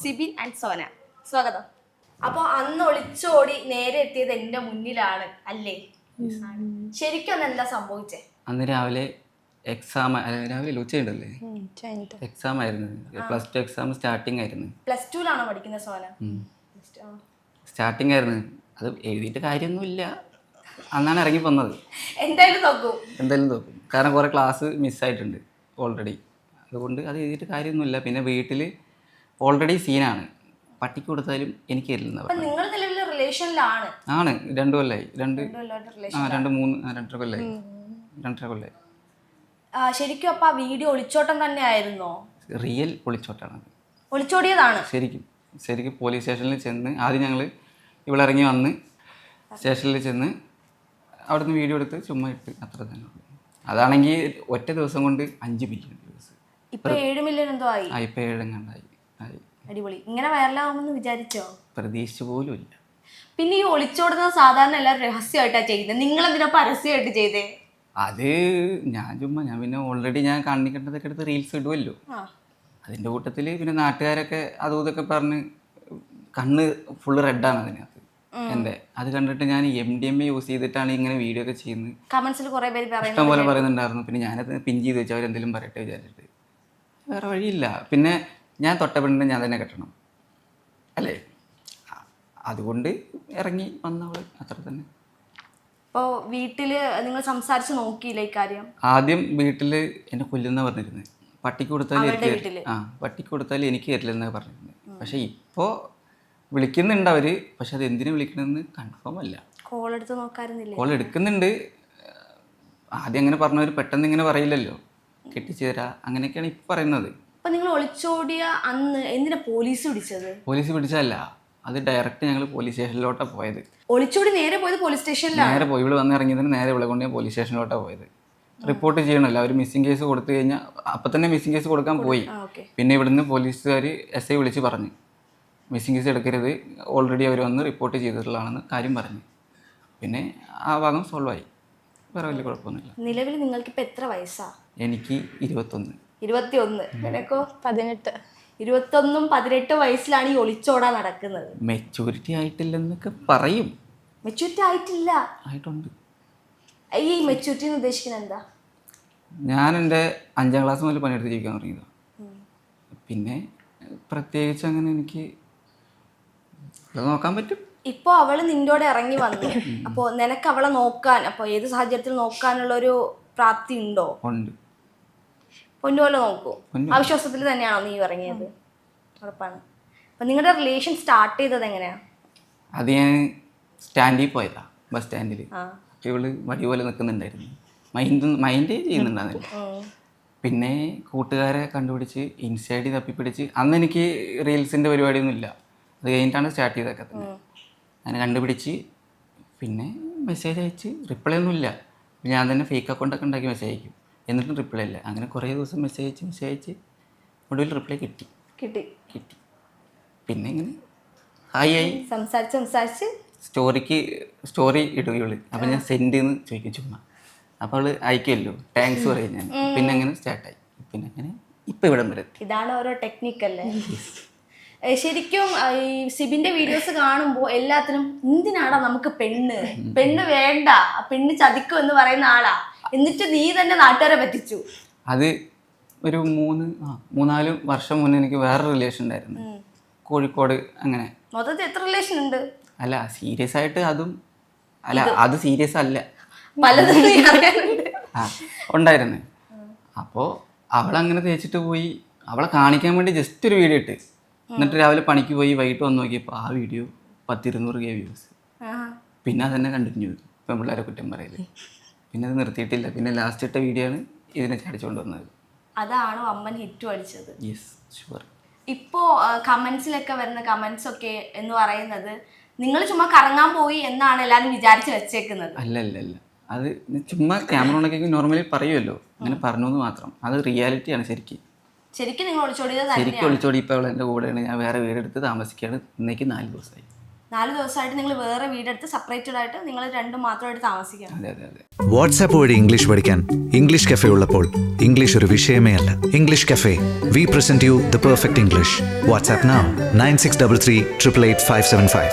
Sibin and Sona. സ്വാഗതം. അപ്പൊ അന്ന് ഒളിച്ചോടി നേരെ എത്തിയത് എന്റെ മുന്നിലാണ് അല്ലേ? ശരിക്കും അന്ന് എന്താ സംഭവിച്ചേ? അന്ന് രാവിലെ എക്സാം രാവിലെ ഉച്ചയുണ്ടല്ലേ? എക്സാം ആയിരുന്നു. പ്ലസ് ടു എക്സാം സ്റ്റാർട്ടിംഗ് ആയിരുന്നു. പ്ലസ് ടുവിലാണോ പഠിക്കുന്നത് സോന? സ്റ്റാർട്ടിംഗ് ആയിരുന്നു. അത് എഴുതിയിട്ട് കാര്യമൊന്നുമില്ല. അന്നാണ് ഇറങ്ങി വന്നത്. എന്തായാലും നോക്കൂ. എന്തായാലും തോക്കും കാരണം കുറേ ക്ലാസ് മിസ്സായിട്ടുണ്ട് ഓൾറെഡി അതുകൊണ്ട് അത് എഴുതിയിട്ട് കാര്യമൊന്നുമില്ല. പിന്നെ വീട്ടിൽ ഓൾറെഡി സീനാണ് പട്ടിക്ക് കൊടുത്താലും എനിക്ക് തരില്ലെന്ന് പറഞ്ഞു നിങ്ങൾ റിലേഷനിലാണ്? ആണ്. രണ്ടു കൊല്ലായി. രണ്ട് ആ രണ്ട് മൂന്ന് ആ, രണ്ടര കൊല്ലായി. രണ്ടര കൊല്ലായി. ശരിക്കും അപ്പൊ ആ വീഡിയോ ഒളിച്ചോട്ടം തന്നെ ആയിരുന്നോ? റിയൽ ഒളിച്ചോട്ടാണ് ഒളിച്ചോടിയതാണ്. ശരിക്കും. ശരിക്കും പോലീസ് സ്റ്റേഷനിൽ ചെന്ന് ആദ്യം ഞങ്ങൾ ഇവിടെ ഇറങ്ങി വന്ന് സ്റ്റേഷനിൽ ചെന്ന് അവിടുന്ന് വീഡിയോ എടുത്ത് ചുമ്മാ ഇട്ട് അത്ര തന്നെ ഉള്ളൂ. അതാണെങ്കിൽ ഒറ്റ ദിവസം കൊണ്ട് അഞ്ച് മില്യൺ വ്യൂസ് ഇപ്പൊ ഏഴ് മില്യൺ എന്തോ ആയി. ആ ഇപ്പം ഏഴെങ്ങാണ്ടായി അടിപൊളി. ഇങ്ങനെ വൈറലാവുമെന്ന് വിചാരിച്ചോ? പ്രതീക്ഷിച്ചു പോലും ഇല്ല. പിന്നെ ഈ ഒളിച്ചോടുന്നത് സാധാരണ എല്ലാവരും രഹസ്യമായിട്ടാ ചെയ്യുന്നത് നിങ്ങൾ എന്തിനാ പരസ്യമായിട്ട് ചെയ്തേ? അത് ഞാൻ ചുമ്മാ ഞാൻ പിന്നെ ഓൾറെഡി ഞാൻ കണ്ണിക്കണ്ടതൊക്കെ എടുത്ത് റീൽസ് ഇടുമല്ലോ ആ. അതിന്റെ കൂട്ടത്തിൽ പിന്നെ നാട്ടുകാരൊക്കെ അതും ഇതൊക്കെ പറഞ്ഞ് കണ്ണ് ഫുള്ള് റെഡാണ് അതിനകത്ത്. എന്റെ. അത് കണ്ടിട്ട് ഞാൻ M D M A use ചെയ്തിട്ടാണ് ഇങ്ങനെ വീഡിയോ ഒക്കെ ചെയ്യുന്നത്. കമന്റ്സിൽ കുറെ പേര് പറയുന്നു ഇഷ്ടം പോലെ പറയുന്നുണ്ടായിരുന്നു. പിന്നെ ഞാനത് പിൻ ചെയ്ത് വെച്ചാൽ അവരെന്തെങ്കിലും പറയട്ടെ വിചാരിച്ചിട്ട്. വേറെ വഴിയില്ല. പിന്നെ ഞാൻ തൊട്ട പെണ്ണിനെ ഞാൻ തന്നെ കെട്ടണം. അല്ലേ? അതുകൊണ്ട് ഇറങ്ങി വന്നവൾ അത്ര തന്നെ. ഇപ്പോൾ വീട്ടിൽ നിങ്ങൾ സംസാരിച്ച് നോക്കിയില്ല ഇക്കാര്യം ആദ്യം വീട്ടിൽ എന്നെ കൊല്ലുന്ന പറഞ്ഞിരുന്നത് പട്ടിക്ക് കൊടുത്താൽ എനിക്ക്? ആ പട്ടിക്ക് കൊടുത്താൽ എനിക്ക് തരില്ലെന്നാണ് പറഞ്ഞിരുന്നത് പക്ഷേ ഇപ്പോൾ വിളിക്കുന്നുണ്ട് അവർ പക്ഷെ അത് എന്തിനു വിളിക്കണമെന്ന് കൺഫേം അല്ല. കോൾ എടുത്ത് നോക്കാറുന്നില്ലേ കോൾ എടുക്കുന്നുണ്ട്. ആദ്യം അങ്ങനെ പറഞ്ഞവർ പെട്ടെന്ന് ഇങ്ങനെ പറയില്ലല്ലോ. കെട്ടിച്ചു തരാ അങ്ങനെയൊക്കെയാണ് ഇപ്പം പറയുന്നത്. അപ്പൊ നിങ്ങൾ ഒളിച്ചോടിയ അന്ന് എന്തിനാ പോലീസ് പിടിച്ചത് പോലീസ് പിടിച്ചല്ല അത് ഡയറക്റ്റ് ഞങ്ങൾ പോലീസ് സ്റ്റേഷനിലോട്ടാണ് പോയത്. ഒളിച്ചോടി നേരെ പോയത് പോലീസ് സ്റ്റേഷനിലാണ് നേരെ പോയി. ഇവിടെ വന്ന് ഇറങ്ങിയതിന് നേരെ ഇവിടെ കൊണ്ട് ഞാൻ പോലീസ് സ്റ്റേഷനിലോട്ടാണ് പോയത്. റിപ്പോർട്ട് ചെയ്യണമല്ലോ. അവർ മിസ്സിംഗ് കേസ് കൊടുത്തു കഴിഞ്ഞാൽ അപ്പം തന്നെ മിസ്സിംഗ് കേസ് കൊടുക്കാൻ പോയി. പിന്നെ ഇവിടുന്ന് പോലീസുകാർ എസ് ഐ വിളിച്ച് പറഞ്ഞു. മിസ്സിംഗ് കേസ് എടുക്കരുത്. ഓൾറെഡി അവർ വന്ന് റിപ്പോർട്ട് ചെയ്തിട്ടുള്ളതാണെന്ന് കാര്യം പറഞ്ഞു. പിന്നെ ആ ഭാഗം സോൾവ് ആയി. വേറെ വലിയ കുഴപ്പമൊന്നുമില്ല. നിലവിൽ നിങ്ങൾക്ക് ഇപ്പം എത്ര വയസ്സാണ് എനിക്ക് ഇരുപത്തൊന്ന്. ഇരുപത്തി ഒന്ന് നിനക്കോ? പതിനെട്ട്. ഇരുപത്തൊന്നും പതിനെട്ട് വയസ്സിലാണ് ഈ ഒളിച്ചോടാൻ നടക്കുന്നത്. മെച്ചൂരിറ്റി ആയിട്ടില്ലെന്നൊക്കെ പറയും. മെച്ചൂരിറ്റി ആയിട്ടില്ല. ആയിട്ടുണ്ട്. ഈ മെച്ചൂരിറ്റി എന്ന് ഉദ്ദേശിക്കുന്നത് എന്താ? ഞാൻ എന്റെ അഞ്ചാം ക്ലാസ് മുതൽ പണിയെടുത്ത് ജീവിക്കാൻ തുടങ്ങിയത്. പിന്നെ പ്രത്യേകിച്ച് അങ്ങനെ എനിക്ക് നോക്കാൻ പറ്റും. ഇപ്പോൾ അവൾ നിന്നോട് ഇറങ്ങി വന്നു. അപ്പോൾ നിനക്ക് അവളെ നോക്കാൻ അപ്പോൾ ഏത് സാഹചര്യത്തിൽ നോക്കാനുള്ള ഒരു പ്രാപ്തി ഉണ്ടോ? ഉണ്ട്. പൊന്നുപോലെ നോക്കൂ. അവിശ്വാസത്തിൽ തന്നെയാണോ നീ ഇറങ്ങിയത്? ഉറപ്പാണ്. അപ്പൊ നിങ്ങളുടെ റിലേഷൻ സ്റ്റാർട്ട് ചെയ്തത് എങ്ങനെയാ? അത് ഞാൻ സ്റ്റാൻഡിൽ പോയതാ ബസ് സ്റ്റാൻഡിൽ ഇവൾ വടി പോലെ നിൽക്കുന്നുണ്ടായിരുന്നു മൈൻഡ് മൈൻഡ് ചെയ്യുന്നുണ്ടായിരുന്നു പിന്നെ കൂട്ടുകാരെ കണ്ടുപിടിച്ച് ഇൻസൈഡ് തപ്പിപ്പിടിച്ച് അന്ന് എനിക്ക് റീൽസിന്റെ പരിപാടിയൊന്നും ഇല്ല. അത് കഴിഞ്ഞിട്ടാണ് സ്റ്റാർട്ട് ചെയ്തൊക്കെ തന്നെ അങ്ങനെ കണ്ടുപിടിച്ച് പിന്നെ മെസ്സേജ് അയച്ച് റിപ്ലൈ ഒന്നുമില്ല ഞാൻ തന്നെ ഫേക്ക് അക്കൗണ്ടൊക്കെ ഉണ്ടാക്കി മെസ്സേജ് അയക്കും. എന്നിട്ടും റിപ്ലൈ ഇല്ല. അങ്ങനെ കുറേ ദിവസം മെസ്സേജ് അയച്ച് മെസ്സേജ് അയച്ച് ഒടുവിൽ റിപ്ലൈ കിട്ടി. കിട്ടി. കിട്ടി. പിന്നെ ഇങ്ങനെ ഹായ് ആയി സംസാരിച്ച് സംസാരിച്ച്. സ്റ്റോറിക്ക് സ്റ്റോറി ഇടുകയുള്ളു. അപ്പം ഞാൻ സെൻഡ് എന്ന് ചോദിക്കും ചുമ്മാ. അപ്പോൾ അവൾ അയക്കുമല്ലോ താങ്ക്സ് പറയും ഞാൻ. പിന്നെ അങ്ങനെ സ്റ്റാർട്ടായി പിന്നെ അങ്ങനെ ഇപ്പം ഇവിടം വരെ എത്തി. ഇതാണ് ഓരോ ടെക്നിക്ക് അല്ലേ? ശരിക്കും ഈ സിബിന്റെ വീഡിയോസ് കാണുമ്പോൾ എല്ലാത്തിനും എന്തിനാടാ നമുക്ക് പെണ്ണ്? പെണ്ണ് വേണ്ട. പെണ്ണ് ചതിക്കും എന്ന് പറയുന്ന ആളാ. എന്നിട്ട് നീ തന്നെ നാട്ടുകാരെ പറ്റിച്ചു. അത് ഒരു മൂന്ന് ആ മൂന്നാൽ വർഷം മുന്നേ എനിക്ക് വേറെ റിലേഷൻ ഉണ്ടായിരുന്നു. കോഴിക്കോട് അങ്ങനെ. മൊത്തത്തിൽ എത്ര റിലേഷൻ ഉണ്ട്? അല്ല സീരിയസ് ആയിട്ട് അതും അല്ല അത് സീരിയസ് അല്ല. പലതും നീ അറിയാനുണ്ട് ആ ഉണ്ടായിരുന്നു. അപ്പോൾ അവളങ്ങനെ തേച്ചിട്ട് പോയി. അവളെ കാണിക്കാൻ വേണ്ടി ജസ്റ്റ് ഒരു വീഡിയോ ഇട്ട്. എന്നിട്ട് രാവിലെ പണിക്ക് പോയി വൈകിട്ട് വന്ന് നോക്കിയപ്പോൾ ആ വീഡിയോ പത്തിരുന്നൂറ് കെ വ്യൂസ്. പിന്നെ അതന്നെ തന്നെ കണ്ടിന്യൂ ചെയ്തു പെൺപിള്ളേരെ കുറ്റം പറയൽ. പിന്നെ അത് നിർത്തിയിട്ടില്ല. പിന്നെ ലാസ്റ്റ് ഇട്ട വീഡിയോ ആണ് ഇതിനെ ചാടിച്ചുകൊണ്ട് വന്നത്. അതാണോ അമ്മൻ ഹിറ്റ് അടിച്ചത്? യെസ് ഷുവർ ഇപ്പോ കമന്റ്സിലൊക്കെ വരുന്ന കമന്റ്സ് ഒക്കെ എന്ന് പറയുന്നത് നിങ്ങൾ ചുമ്മാ കറങ്ങാൻ പോയി എന്നാണ് എല്ലാരും വിചാരിച്ച് വെച്ചേക്കുന്നത്. അല്ല അല്ല അല്ല. അത് ചുമ്മാ ക്യാമറ ഉണ്ടെങ്കിൽ നോർമലി പറയുമല്ലോ അങ്ങനെ പറഞ്ഞു എന്ന് മാത്രം. അത് റിയാലിറ്റിയാണ് ശരിക്കും. ശരിക്കും നിങ്ങൾ ഒളിച്ചോടിയത് ശരിക്കും ഒളിച്ചോടി ഇപ്പോൾ അവൾ എന്റെ കൂടെയാണ്. ഞാൻ വേറെ വീടെടുത്ത് താമസിക്കുകയാണ്. ഇന്നേക്ക് നാല് ദിവസമായി. നാല് ദിവസമായിട്ട് നിങ്ങൾ വേറെ വീടെടുത്ത് സെപ്പറേറ്റഡ് ആയിട്ട് നിങ്ങൾ രണ്ടും മാത്രമായിട്ട് താമസിക്കാം വാട്സാപ്പ് വഴി ഇംഗ്ലീഷ് പഠിക്കാൻ ഇംഗ്ലീഷ് കഫേ ഉള്ളപ്പോൾ ഇംഗ്ലീഷ് ഒരു വിഷയമേ അല്ല. English cafe we present you the perfect English WhatsApp nine six double three triple eight five seven five